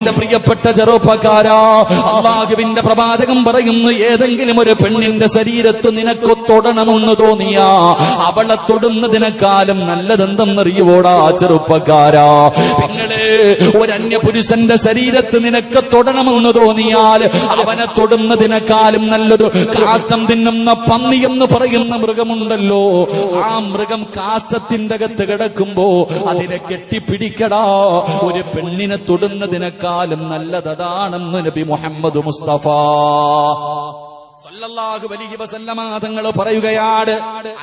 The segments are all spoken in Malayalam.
എന്റെ പ്രിയപ്പെട്ട ചെറുപ്പക്കാരാ അള്ളാഹുവിന്റെ പ്രവാചകം പറയുന്നു ഏതെങ്കിലും ഒരു പെണ്ണിന്റെ ശരീരത്ത് നിനക്ക് തൊടണമെന്ന് തോന്നിയാ അവളെ തൊടുന്നതിനേക്കാളും നല്ലതെന്തെന്നറിയുവോടാ ചെറുപ്പക്കാരാ. നിങ്ങൾ ഒരു അന്യപുരുഷന്റെ ശരീരത്ത് നിനക്ക് തൊടണമെന്ന് തോന്നിയാൽ അവനെ തൊടുന്നതിനേക്കാളും നല്ലത് കാഷ്ടം തിന്നുന്ന പന്നി എന്ന് പറയുന്ന മൃഗമുണ്ടല്ലോ. ആ മൃഗം കാഷ്ടത്തിന്റെ അകത്ത് കിടക്കുമ്പോ അതിനെ കെട്ടിപ്പിടിക്കടാ. ഒരു പെണ്ണിനെ തൊടുന്നതിനേക്കാളും നല്ലതടാണെന്ന് നബി മുഹമ്മദ് മുസ്തഫ. സല്ലല്ലാഹു അലൈഹി വസല്ലമ തങ്ങൾ പറയുകയാണ്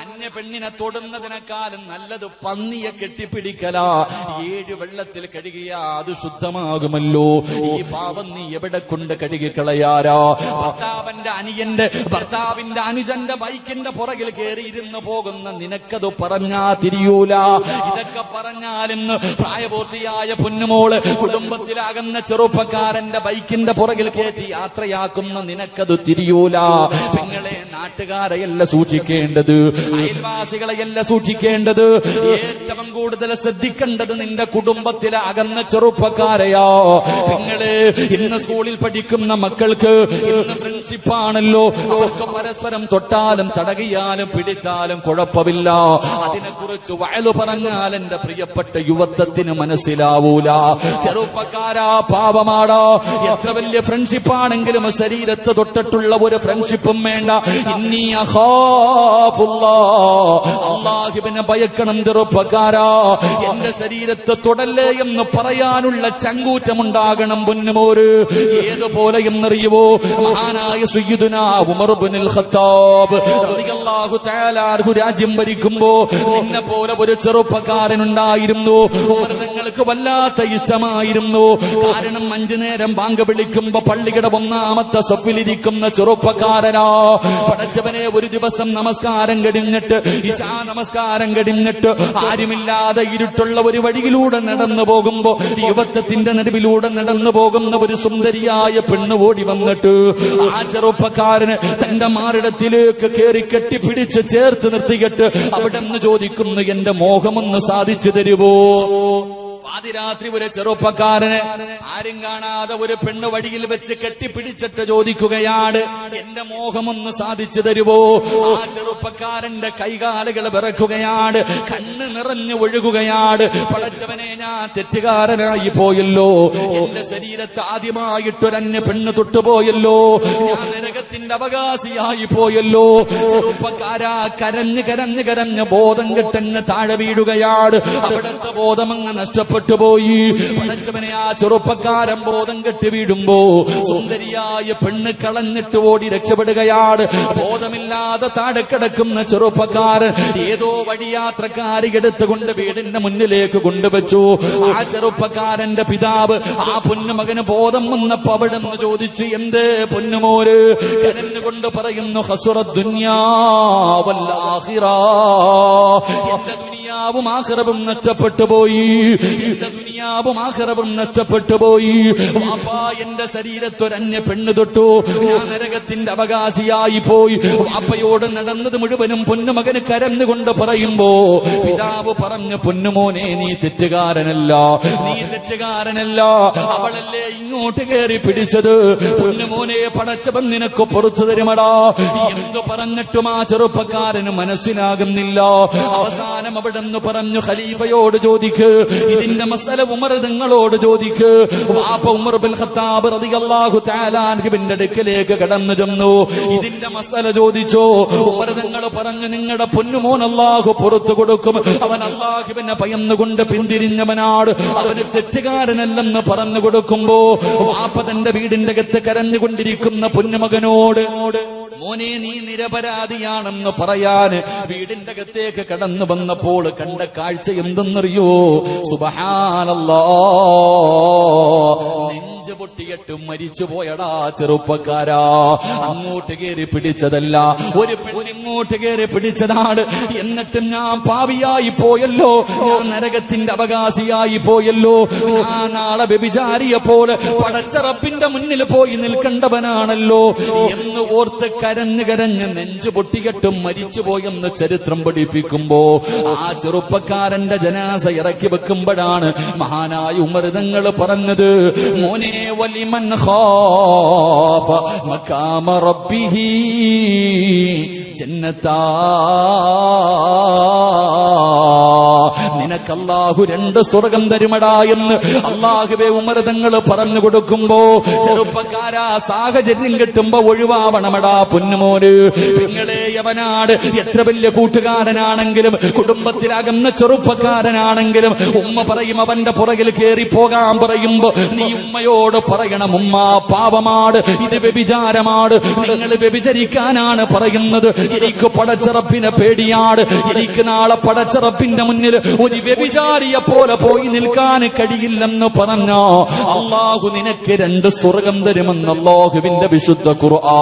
അന്യ പെണ്ണിനെ തൊടുന്നതിനേക്കാളും നല്ലത് പന്നിയെ കെട്ടിപ്പിടിക്കലാ. ഏഴ് വെള്ളത്തിൽ കഴുകിയാ അത് ശുദ്ധമാകുമല്ലോ. ഈ പാവം നീ എവിടെ കൊണ്ട് കഴുകിക്കളയാരോ ഭർത്താവിന്റെ അനിയന്റെ ഭർത്താവിന്റെ അനുജന്റെ ബൈക്കിന്റെ പുറകിൽ കയറിയിരുന്ന് പോകുന്ന നിനക്കത് പറഞ്ഞാ തിരിയൂല. ഇതൊക്കെ പറഞ്ഞാലിന്ന് പ്രായപൂർത്തിയായ പൊന്നുമോൾ കുടുംബത്തിലാകുന്ന ചെറുപ്പക്കാരന്റെ ബൈക്കിന്റെ പുറകിൽ കയറ്റി യാത്രയാക്കുന്ന നിനക്കത് തിരിയൂല. നിങ്ങളെ നാട്ടുകാരെയല്ല സൂക്ഷിക്കേണ്ടത്. അയൽവാസികളെയല്ല സൂക്ഷിക്കേണ്ടത്. ഏറ്റവും കൂടുതൽ ശ്രദ്ധിക്കേണ്ടത് നിന്റെ കുടുംബത്തിലെ അകന്ന ചെറുപ്പക്കാരെയോ. നിങ്ങൾ ഇന്ന് സ്കൂളിൽ പഠിക്കുന്ന മക്കൾക്ക് ഇന്ന് ഫ്രണ്ട്ഷിപ്പ് ആണല്ലോ. അവർക്ക് പരസ്പരം തൊട്ടാലും തടകിയാലും പിടിച്ചാലും കുഴപ്പമില്ല. അതിനെക്കുറിച്ച് വയലു പറഞ്ഞാൽ എന്റെ പ്രിയപ്പെട്ട യുവത്വത്തിന് മനസ്സിലാവൂല. ചെറുപ്പക്കാരാ പാപമാടോ എത്ര വലിയ ഫ്രണ്ട്ഷിപ്പ് ആണെങ്കിലും ശരീരത്ത് തൊട്ടിട്ടുള്ള ഒരു ഫ്രണ്ട്ഷിപ്പും വേണ്ട. അഹാബുല്ലാ ഭയക്കണം ചെറുപ്പക്കാരാ. എന്റെ ശരീരത്തെ തുടല്ലേ എന്ന് പറയാനുള്ള ചങ്കൂറ്റമുണ്ടാകണം പൊന്നുമോര്. ഏതുപോലെ എന്നറിയുവോ? മഹാനായ സുയ്യുദുന ഉമർ ബിനുൽ ഖത്താബ് തആല അൻഹു രാജ്യം ഭരിക്കുമ്പോ നിന്നെ പോലെ ഒരു ചെറുപ്പക്കാരൻ ഉണ്ടായിരുന്നു ഉമർ തങ്ങൾക്ക് വല്ലാത്ത ഇഷ്ടമായിരുന്നു. കാരണം അഞ്ചു നേരം ബാങ്ക് വിളിക്കുമ്പോ പള്ളിയുടെ ഒന്നാമത്തെ സഫിലിരിക്കുന്ന ചെറുപ്പക്കാരനാ. പടച്ചവനെ ഒരു ദിവസം നമസ്കാരം കടിഞ്ഞിട്ട് ഇശാ നമസ്കാരം കടിഞ്ഞിട്ട് ആരുമില്ലാതെ ഇരുട്ടുള്ള ഒരു വഴിയിലൂടെ നടന്നു പോകുമ്പോ യുവത്വത്തിന്റെ നടുവിലൂടെ നടന്നു പോകുന്ന ഒരു സുന്ദരിയായ പെണ്ണ് ഓടി വന്നിട്ട് ആ ചെറുപ്പക്കാരന് തന്റെ മാറിടത്തിലേക്ക് കയറി കെട്ടിപ്പിടിച്ച് ചേർത്ത് നിർത്തിയിട്ട് അവിടെ നിന്ന് ചോദിക്കുന്നു എന്റെ മോഹമൊന്ന് സാധിച്ചു തരുവോ? പാതിരാത്രി ഒരു ചെറുപ്പക്കാരന് ആരും കാണാതെ ഒരു പെണ്ണ് വഴിയിൽ വെച്ച് കെട്ടിപ്പിടിച്ചിട്ട് ചോദിക്കുകയാണ് എന്റെ മോഹമൊന്ന് സാധിച്ചു തരുവോ? ആ ചെറുപ്പക്കാരന്റെ കൈകാലുകൾ വിറക്കുകയാണ് കണ്ണ് നിറഞ്ഞു ഒഴുകുകയാണ് പടച്ചവനെ ഞാൻ തെറ്റുകാരനായി പോയല്ലോ. എന്റെ ശരീരത്ത് ആദ്യമായിട്ടൊരന്യ പെണ്ണ് തൊട്ടുപോയല്ലോ. ഞാൻ നരകത്തിന്റെ അവകാശിയായി പോയല്ലോ. ചെറുപ്പക്കാരാ കരഞ്ഞ് കരഞ്ഞ് കരഞ്ഞ് ബോധം കെട്ടങ്ങ് താഴെ വീഴുകയാണ്. അവിടുത്തെ ബോധം അങ്ങ് നഷ്ടപ്പെട്ടു പോയി. പടച്ചവനെ ആ ചെറുപ്പക്കാരൻ ബോധം കെട്ടി വീഴുമ്പോ സുന്ദരിയായ പെണ്ണ് കളഞ്ഞിട്ട് ഓടി രക്ഷപ്പെടുകയാണ്. ബോധമില്ലാതെ താഴെ കിടക്കുന്ന ചെറുപ്പക്കാരൻ ഏതോ വഴിയാത്രക്കാരി എടുത്തുകൊണ്ട് വീടിന്റെ മുന്നിലേക്ക് കൊണ്ടുവച്ചു. ആ ചെറുപ്പക്കാരന്റെ പിതാവ് ആ പൊന്നുമകന് ബോധം വന്നപ്പോ അവിടെ നിന്ന് ചോദിച്ചു എന്ത് പൊന്നുമോര്? കരഞ്ഞുകൊണ്ട് പറയുന്നു ഹസുറ ദുന്യാവല്ലാഹിറ എന്റെ ദുനിയാവും ആഹ്റവും നഷ്ടപ്പെട്ടു പോയി. എന്റെ ദുനിയാവും ആഹ്റവും നഷ്ടപ്പെട്ടു പോയി. വാപ്പാ എന്റെ ശരീരത്തൊരന്യ പെണ്ണ് തൊട്ടു. ഞാൻ നരകത്തിന്റെ അവകാശിയായി പോയി. വാപ്പയോട് നടന്നത് മുഴുവനും പൊന്നുമകന് കരന്നുകൊണ്ട് പറയുമ്പോ പിതാവ് പറഞ്ഞു പൊന്നുമോനെ നീ തെറ്റുകാരനല്ല. നീ തെറ്റുകാരനല്ല. അവളല്ലേ ഇങ്ങോട്ട് കയറി പിടിച്ചത്? പൊന്നുമോനെ പടച്ചവൻ നിനക്ക് പുറത്തു തരുമടാ. എന്തു പറഞ്ഞിട്ടും ആ ചെറുപ്പക്കാരന് മനസ്സിലാകുന്നില്ല. അവസാനം അവിടെ നിന്ന് പറഞ്ഞു ഖലീഫയോട് ചോദിക്ക് ഇതിന്റെ മസല ഉമർ നിങ്ങളോട് ചോദിക്ക്. വാപ്പ ഉമർ ബിൻ ഖത്താബ് റളിയല്ലാഹു തആല അൻഹുവിന്റെ അടുക്കലേക്ക് കടന്നു ചെന്നു. ഇതിന്റെ മസല ചോദിച്ചോ. ഉമർ നിങ്ങൾ പറഞ്ഞു നിങ്ങളുടെ പൊന്നുമോൻ അല്ലാഹു പുറത്തു കൊടുക്കും. അവൻ അല്ലാഹുവിനെ ഭയന്നുകൊണ്ട് പിന്തിരിഞ്ഞവനാണ്. അവന് തെറ്റുകാരനല്ലെന്ന് പറഞ്ഞു കൊടുക്കുമ്പോ വാപ്പ തന്റെ വീടിന്റെ അകത്ത് കരഞ്ഞുകൊണ്ടിരിക്കുന്ന പൊന്നുമകനോട് മോനെ നീ നിരപരാധിയാണെന്ന് പറയാന് വീടിന്റെ അകത്തേക്ക് കടന്നു വന്നപ്പോൾ കണ്ട കാഴ്ച എന്തെന്നറിയോ? സുബഹാനല്ലോ നെഞ്ച് പൊട്ടിയിട്ട് മരിച്ചു പോയടാ ചെറുപ്പക്കാരാ. അങ്ങോട്ട് കയറി പിടിച്ചതല്ല. ഒരു പെണ്ണിങ്ങോട്ട് കയറി പിടിച്ചതാണ്. എന്നിട്ടും ഞാൻ പാവിയായി പോയല്ലോ. ഞാൻ നരകത്തിന്റെ അവകാശിയായി പോയല്ലോ. ഞാൻ നാളെ വ്യഭിചാരിയെ പോലെ പടച്ചറപ്പിന്റെ മുന്നിൽ പോയി നിൽക്കേണ്ടവനാണല്ലോ. എന്ന് ഓർത്ത് കരഞ്ഞു കരഞ്ഞ് നെഞ്ചു മരിച്ചു മരിച്ചുപോയെന്ന് ചരിത്രം പഠിപ്പിക്കുമ്പോ ആ ചെറുപ്പക്കാരന്റെ ജനാസ ഇറക്കി വെക്കുമ്പോഴാണ് മഹാനായ ഉമർതങ്ങൾ പറഞ്ഞത് മോനെ ولمن خاف مقام ربه جنتان നിനക്കല്ലാഹു രണ്ട് സ്വർഗം തരുമടാ എന്ന് അള്ളാഹുബെ ഉമരതങ്ങൾ പറഞ്ഞു കൊടുക്കുമ്പോ ചെറുപ്പക്കാരാ സാഹചര്യം കിട്ടുമ്പോ ഒഴിവാവണമടാ പൊന്നുമോര് നിങ്ങളെ യവനാട് എത്ര വലിയ കൂട്ടുകാരനാണെങ്കിലും കുടുംബത്തിലാകുന്ന ചെറുപ്പക്കാരനാണെങ്കിലും ഉമ്മ പറയും അവന്റെ പുറകിൽ കയറി പോകാൻ പറയുമ്പോ നീ ഉമ്മയോട് പറയണം ഉമ്മ പാപമാട് ഇത് വ്യഭിചാരമാട് നിങ്ങൾ വ്യഭിചരിക്കാനാണ് പറയുന്നത്. എനിക്ക് പടച്ചിറപ്പിനെ പേടിയാട് എനിക്ക് നാളെ പടച്ചിറപ്പിന്റെ മുന്നിൽ ഒരു വ്യഭിചാരിയെ പോലെ പോയി നിൽക്കാൻ കഴിയില്ലെന്ന് പറഞ്ഞോ? അള്ളാഹു നിനക്ക് രണ്ട് സ്വർഗം തരുമെന്ന് അള്ളാഹുവിന്റെ വിശുദ്ധ ഖുർആ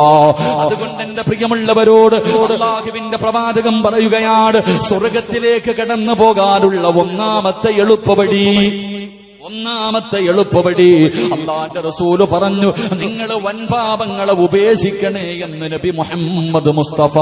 അതുകൊണ്ട് എന്റെ പ്രിയമുള്ളവരോട് അള്ളാഹുവിന്റെ പ്രവാചകം പറയുകയാണ് സ്വർഗത്തിലേക്ക് കടന്നു പോകാനുള്ള ഒന്നാമത്തെ എളുപ്പവഴി. ഒന്നാമത്തെ എളുപ്പപടി അള്ളാന്റെ റസൂൽ പറഞ്ഞു നിങ്ങൾ വൻപാപങ്ങളെ ഉപേക്ഷിക്കണേ എന്ന് നബി മുഹമ്മദ് മുസ്തഫ.